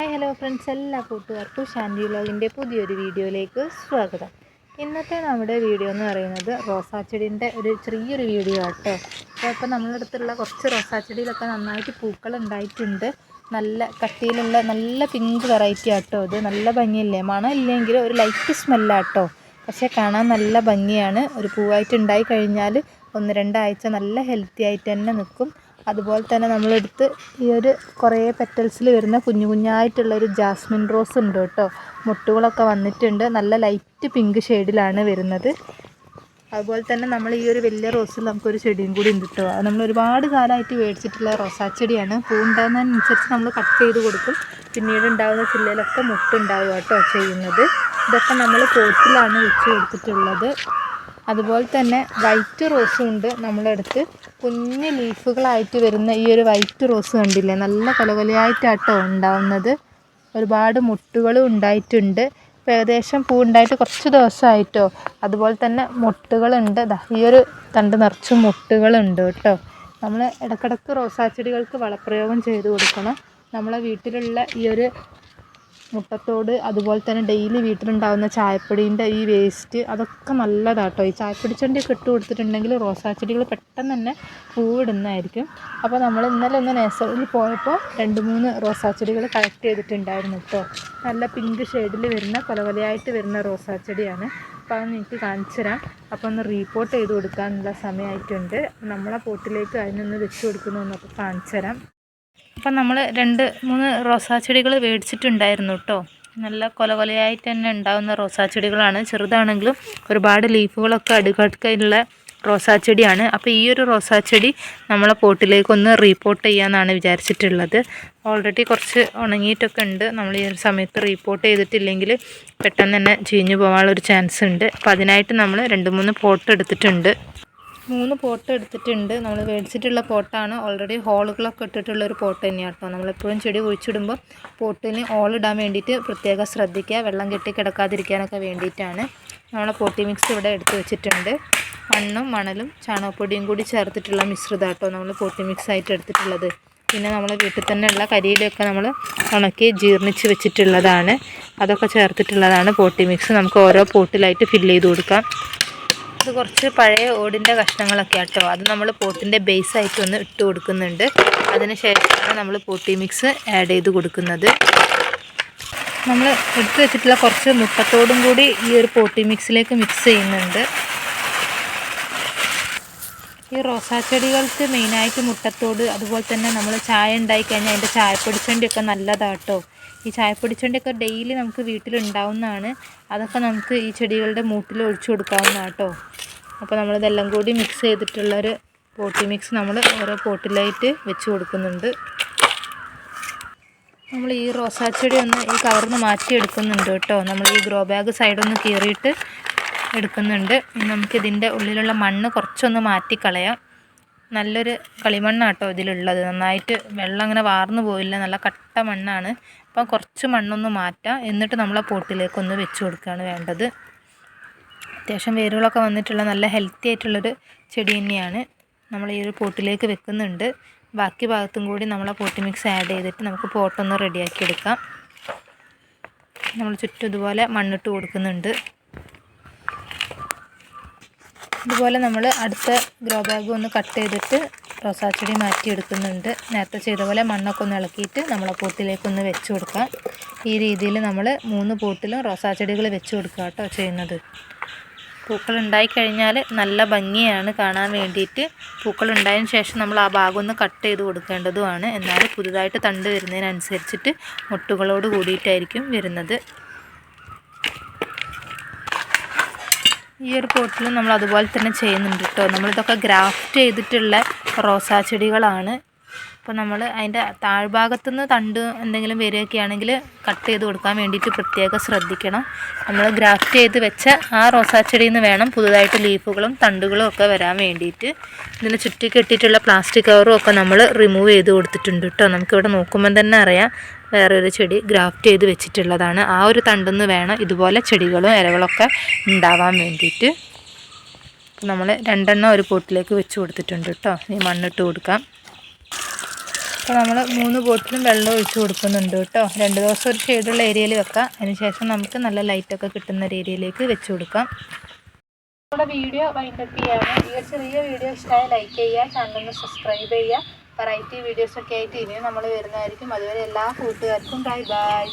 Hi hello friends എല്ലാ കൂട്ടുകാർക്കും ഷാൻഡി വ്ലോഗിന്റെ പുതിയൊരു വീഡിയോയിലേക്ക് സ്വാഗതം. ഇന്നത്തെ നമ്മുടെ വീഡിയോ എന്ന് പറയുന്നത് റോസാച്ചെടീന്റെ ഒരു ചെറിയൊരു വീഡിയോ ആട്ടോ. അപ്പോൾ ഇപ്പോൾ നമ്മുടെ അടുത്തുള്ള കുറച്ച് റോസാച്ചെടിയിലൊക്കെ നന്നായിട്ട് പൂക്കൾ ഉണ്ടായിട്ടുണ്ട്. നല്ല കട്ടിയിലുള്ള നല്ല പിങ്ക് വെറൈറ്റി ആട്ടോ അത് നല്ല ഭംഗിയല്ലേ? മണം ഇല്ലെങ്കിൽ ഒരു ലൈറ്റ് സ്മെല്ലാട്ടോ പക്ഷേ കാണാൻ നല്ല ഭംഗിയാണ്. ഒരു പൂവായിട്ട് ഉണ്ടായി കഴിഞ്ഞാൽ ഒന്ന് രണ്ടാഴ്ച നല്ല ഹെൽത്തി ആയിട്ട് തന്നെ നിൽക്കും. അതുപോലെ തന്നെ നമ്മളെടുത്ത് ഈ ഒരു കുറേ പെറ്റൽസിൽ വരുന്ന കുഞ്ഞു കുഞ്ഞായിട്ടുള്ളൊരു ജാസ്മിൻ റോസ് ഉണ്ട് കേട്ടോ. മുട്ടുകളൊക്കെ വന്നിട്ടുണ്ട്. നല്ല ലൈറ്റ് പിങ്ക് ഷെയ്ഡിലാണ് വരുന്നത്. അതുപോലെ തന്നെ നമ്മൾ ഈ ഒരു വലിയ റോസിൽ നമുക്കൊരു ചെടിയും കൂടി ഉണ്ട് കേട്ടോ. അത് നമ്മൾ ഒരുപാട് കാലമായിട്ട് മേടിച്ചിട്ടുള്ള റോസാച്ചെടിയാണ് പൂ ഉണ്ടാകുന്നതിനനുസരിച്ച് നമ്മൾ കട്ട് ചെയ്ത് കൊടുക്കും. പിന്നീട് ഉണ്ടാകുന്ന ചില്ലയിലൊക്കെ മുട്ടുണ്ടാവുക കേട്ടോ ചെയ്യുന്നത്. ഇതൊക്കെ നമ്മൾ പോട്ടിലാണ് വെച്ച് കൊടുത്തിട്ടുള്ളത്. അതുപോലെ തന്നെ വൈറ്റ് റോസും ഉണ്ട് നമ്മളെടുത്ത്. കുഞ്ഞ് ലീഫുകളായിട്ട് വരുന്ന ഈ ഒരു വൈറ്റ് റോസ് കണ്ടില്ലേ? നല്ല കൊലകൊലയായിട്ടാട്ടോ ഉണ്ടാവുന്നത്. ഒരുപാട് മുട്ടുകളും ഉണ്ടായിട്ടുണ്ട്. ഇപ്പോൾ ഏകദേശം പൂ ഉണ്ടായിട്ട് കുറച്ച് ദിവസമായിട്ടോ. അതുപോലെ തന്നെ മുട്ടുകളുണ്ട്. ഈ ഒരു തണ്ട് നിറച്ച് മുട്ടുകളുണ്ട് കേട്ടോ. നമ്മൾ ഇടക്കിടക്ക് റോസാച്ചെടികൾക്ക് വളപ്രയോഗം ചെയ്ത് കൊടുക്കണം. നമ്മളെ വീട്ടിലുള്ള ഈ ഒരു മുട്ടത്തോട് അതുപോലെ തന്നെ ഡെയിലി വീട്ടിലുണ്ടാകുന്ന ചായപ്പൊടീന്റെ ഈ വേസ്റ്റ് അതൊക്കെ നല്ലതാട്ടോ. ഈ ചായപ്പൊടിച്ചണ്ടിയൊക്കെ ഇട്ട് കൊടുത്തിട്ടുണ്ടെങ്കിൽ റോസാച്ചെടികൾ പെട്ടെന്ന് തന്നെ പൂവിടുന്നതായിരിക്കും. അപ്പോൾ നമ്മൾ ഇന്നലെ ഒന്ന് നേഴ്സറിയിൽ പോയപ്പോൾ രണ്ട് മൂന്ന് റോസാച്ചെടികൾ കളക്ട് ചെയ്തിട്ടുണ്ടായിരുന്നു കേട്ടോ. നല്ല പിങ്ക് ഷെയ്ഡിൽ വരുന്ന കൊലകൊലയായിട്ട് വരുന്ന റോസാച്ചെടിയാണ് അപ്പോൾ അത് നിങ്ങൾക്ക് കാണിച്ചു തരാം. അപ്പോൾ ഒന്ന് റീപ്പോർട്ട് ചെയ്ത് കൊടുക്കാനുള്ള സമയമായിട്ടുണ്ട്. നമ്മളെ പോട്ടിലേക്ക് അതിനൊന്ന് വെച്ച് കൊടുക്കുന്നു എന്നൊക്കെ കാണിച്ചു തരാം. അപ്പം നമ്മൾ രണ്ട് മൂന്ന് റോസാ ചെടികൾ മേടിച്ചിട്ടുണ്ടായിരുന്നു കേട്ടോ നല്ല കൊല കൊലയായിട്ട് തന്നെ ഉണ്ടാകുന്ന റോസാ ചെടികളാണ്. ചെറുതാണെങ്കിലും ഒരുപാട് ലീഫുകളൊക്കെ അടുക്കടുക്കുള്ള റോസാ ചെടിയാണ്. അപ്പോൾ ഈ ഒരു റോസാ ചെടി നമ്മളെ പോട്ടിലേക്കൊന്ന് റീപോർട്ട് ചെയ്യാമെന്നാണ് വിചാരിച്ചിട്ടുള്ളത്. ഓൾറെഡി കുറച്ച് ഉണങ്ങിയിട്ടൊക്കെ ഉണ്ട്. നമ്മൾ ഈ ഒരു സമയത്ത് റീപോർട്ട് ചെയ്തിട്ടില്ലെങ്കിൽ പെട്ടെന്ന് തന്നെ ചീഞ്ഞു പോകാനുള്ളൊരു ചാൻസ് ഉണ്ട്. അപ്പോൾ അതിനായിട്ട് നമ്മൾ രണ്ട് മൂന്ന് പോട്ട് എടുത്തിട്ടുണ്ട്. മൂന്ന് പോട്ട് എടുത്തിട്ടുണ്ട്. നമ്മൾ മേടിച്ചിട്ടുള്ള പോട്ടാണ്. ഓൾറെഡി ഹോളുകളൊക്കെ ഇട്ടിട്ടുള്ള ഒരു പോട്ട് തന്നെയാണ് കേട്ടോ നമ്മളെപ്പോഴും ചെടി കുഴിച്ചിടുമ്പോൾ പോട്ടിന് ഇടാൻ വേണ്ടിയിട്ട് പ്രത്യേകം ശ്രദ്ധിക്കുക. വെള്ളം കെട്ടി കിടക്കാതിരിക്കാനൊക്കെ വേണ്ടിയിട്ടാണ് നമ്മളെ പോട്ടി മിക്സ് ഇവിടെ എടുത്ത് വെച്ചിട്ടുണ്ട്. മണ്ണും മണലും ചാണകപ്പൊടിയും കൂടി ചേർത്തിട്ടുള്ള മിശ്രിതം കേട്ടോ നമ്മൾ പോട്ടി മിക്സ് ആയിട്ട് എടുത്തിട്ടുള്ളത്. പിന്നെ നമ്മൾ വീട്ടിൽ തന്നെയുള്ള കരിയിലൊക്കെ നമ്മൾ ഉണക്കി ജീർണിച്ച് വെച്ചിട്ടുള്ളതാണ്. അതൊക്കെ ചേർത്തിട്ടുള്ളതാണ് പോട്ടി മിക്സ് നമുക്ക് ഓരോ പോട്ടിലായിട്ട് ഫില്ല് ചെയ്ത് കൊടുക്കാം. ഇത് കുറച്ച് പഴയ ഓടിന്റെ കഷ്ണങ്ങളൊക്കെ ആട്ടോ. അത് നമ്മൾ പോട്ടിന്റെ ബേസായിട്ട് ഒന്ന് ഇട്ട് കൊടുക്കുന്നുണ്ട്. അതിന് ശേഷമാണ് നമ്മൾ പോട്ടി മിക്സ് ആഡ് ചെയ്ത് കൊടുക്കുന്നത്. നമ്മൾ എടുത്തു വെച്ചിട്ടുള്ള കുറച്ച് മുട്ടത്തോടും കൂടി ഈ ഒരു പോട്ടി മിക്സിലേക്ക് മിക്സ് ചെയ്യുന്നുണ്ട്. ഈ റോസാ ചെടികൾക്ക് മെയിനായിട്ട് മുട്ടത്തോട് അതുപോലെ തന്നെ നമ്മൾ ചായ ഉണ്ടായി കഴിഞ്ഞാൽ അതിന്റെ ചായപ്പൊടിച്ചണ്ടിയൊക്കെ നല്ലതാട്ടോ. ഈ ചായപ്പൊടിച്ചണ്ടിയൊക്കെ ഡെയിലി നമുക്ക് വീട്ടിലുണ്ടാവുന്നതാണ് അതൊക്കെ നമുക്ക് ഈ ചെടികളുടെ മൂട്ടിൽ ഒഴിച്ചു കൊടുക്കാവുന്ന കേട്ടോ അപ്പോൾ നമ്മളിതെല്ലാം കൂടി മിക്സ് ചെയ്തിട്ടുള്ളൊരു പോട്ടി മിക്സ് നമ്മൾ ഓരോ പോട്ടിലായിട്ട് വെച്ച് കൊടുക്കുന്നുണ്ട്. നമ്മൾ ഈ റോസാച്ചെടി ഒന്ന് ഈ കവർന്ന് മാറ്റി എടുക്കുന്നുണ്ട് കേട്ടോ. നമ്മൾ ഈ ഗ്രോ ബാഗ് സൈഡൊന്ന് കീറിയിട്ട് എടുക്കുന്നുണ്ട്. നമുക്കിതിന്റെ ഉള്ളിലുള്ള മണ്ണ് കുറച്ചൊന്ന് മാറ്റിക്കളയാം. നല്ലൊരു കളിമണ്ണാട്ടോ ഇതിലുള്ളത്. നന്നായിട്ട് വെള്ളം അങ്ങനെ വാർന്നു പോയില്ല. നല്ല കട്ട മണ്ണാണ്. അപ്പം കുറച്ച് മണ്ണൊന്ന് മാറ്റാം. എന്നിട്ട് നമ്മളെ പോട്ടിലേക്കൊന്ന് വെച്ച് കൊടുക്കുകയാണ് വേണ്ടത്. അത്യാവശ്യം വേരുകളൊക്കെ വന്നിട്ടുള്ള നല്ല ഹെൽത്തി ആയിട്ടുള്ളൊരു ചെടി തന്നെയാണ്. നമ്മൾ ഈ ഒരു പോട്ടിലേക്ക് വെക്കുന്നുണ്ട്. ബാക്കി ഭാഗത്തും കൂടി നമ്മളെ ആ പോട്ടി മിക്സ് ആഡ് ചെയ്തിട്ട് നമുക്ക് പോട്ടൊന്ന് റെഡിയാക്കി എടുക്കാം. നമ്മൾ ചുറ്റും ഇതുപോലെ മണ്ണിട്ട് കൊടുക്കുന്നുണ്ട്. ഇതുപോലെ നമ്മൾ അടുത്ത ഗ്രോ ബാഗ് ഒന്ന് കട്ട് ചെയ്തിട്ട് റോസാച്ചെടി മാറ്റിയെടുക്കുന്നുണ്ട്. നേരത്തെ ചെയ്ത പോലെ മണ്ണൊക്കെ ഒന്ന് ഇളക്കിയിട്ട് നമ്മളെ പോട്ടിലേക്കൊന്ന് വെച്ച് കൊടുക്കാം ഈ രീതിയിൽ നമ്മൾ മൂന്ന് പോട്ടിലും റോസാച്ചെടികൾ വെച്ച് കൊടുക്കുക കേട്ടോ ചെയ്യുന്നത്. പൂക്കൾ ഉണ്ടായിക്കഴിഞ്ഞാൽ നല്ല ഭംഗിയാണ് കാണാൻ വേണ്ടിയിട്ട്. പൂക്കൾ ഉണ്ടായതിന് ശേഷം നമ്മൾ ആ ഭാഗം ഒന്ന് കട്ട് ചെയ്ത് കൊടുക്കേണ്ടതുമാണ്. എന്നാൽ പുതുതായിട്ട് തണ്ട് വരുന്നതിനനുസരിച്ചിട്ട് മുട്ടുകളോട് കൂടിയിട്ടായിരിക്കും വരുന്നത്. ഈ ഒരു പോട്ടിലും നമ്മൾ അതുപോലെ തന്നെ ചെയ്യുന്നുണ്ട് കേട്ടോ. നമ്മളിതൊക്കെ ഗ്രാഫ്റ്റ് ചെയ്തിട്ടുള്ള റോസാ ചെടികളാണ്. അപ്പോൾ നമ്മൾ അതിന്റെ താഴ്ഭാഗത്തു നിന്ന് തണ്ട് എന്തെങ്കിലും വരികയൊക്കെയാണെങ്കിൽ കട്ട് ചെയ്ത് കൊടുക്കാൻ വേണ്ടിയിട്ട് പ്രത്യേകം ശ്രദ്ധിക്കണം. നമ്മൾ ഗ്രാഫ്റ്റ് ചെയ്ത് വെച്ച ആ റോസാ ചെടിയിൽ നിന്ന് വേണം പുതുതായിട്ട് ലീഫുകളും തണ്ടുകളും ഒക്കെ വരാൻ വേണ്ടിയിട്ട്. ഇതിന് ചുറ്റി കെട്ടിയിട്ടുള്ള പ്ലാസ്റ്റിക് കവറും ഒക്കെ നമ്മൾ റിമൂവ് ചെയ്ത് കൊടുത്തിട്ടുണ്ട് കേട്ടോ. നമുക്കിവിടെ നോക്കുമ്പം തന്നെ അറിയാം. വേറെ ഒരു ചെടി ഗ്രാഫ്റ്റ് ചെയ്ത് വെച്ചിട്ടുള്ളതാണ്. ആ ഒരു തണ്ടെന്ന് വേണം ഇതുപോലെ ചെടികളും ഇലകളൊക്കെ ഉണ്ടാവാൻ വേണ്ടിയിട്ട്. നമ്മൾ രണ്ടെണ്ണം ഒരു പോട്ടിലേക്ക് വെച്ച് കൊടുത്തിട്ടുണ്ട് കേട്ടോ. ഈ മണ്ണിട്ട് കൊടുക്കാം. അപ്പോൾ നമ്മൾ മൂന്ന് ബോട്ടിലും വെള്ളം ഒഴിച്ച് കൊടുക്കുന്നുണ്ട് കേട്ടോ. രണ്ട് ദിവസം ഒരു ഷെയ്ഡുള്ള ഏരിയയിൽ വെക്കാം. അതിനുശേഷം നമുക്ക് നല്ല ലൈറ്റൊക്കെ കിട്ടുന്ന ഒരു ഏരിയയിലേക്ക് വെച്ച് കൊടുക്കാം. നമ്മുടെ വീഡിയോ വൈൻഡപ്പ് ചെയ്യാണ് ഈ ചെറിയ വീഡിയോ ഇഷ്ടമായ ലൈക്ക് ചെയ്യുക ചാനലൊന്ന് സബ്സ്ക്രൈബ് ചെയ്യുക. വെറൈറ്റി വീഡിയോസൊക്കെ ആയിട്ട് ഇനിയും നമ്മൾ വരുന്നതായിരിക്കും. അതുവരെ എല്ലാ കൂട്ടുകാർക്കും ബൈ ബൈ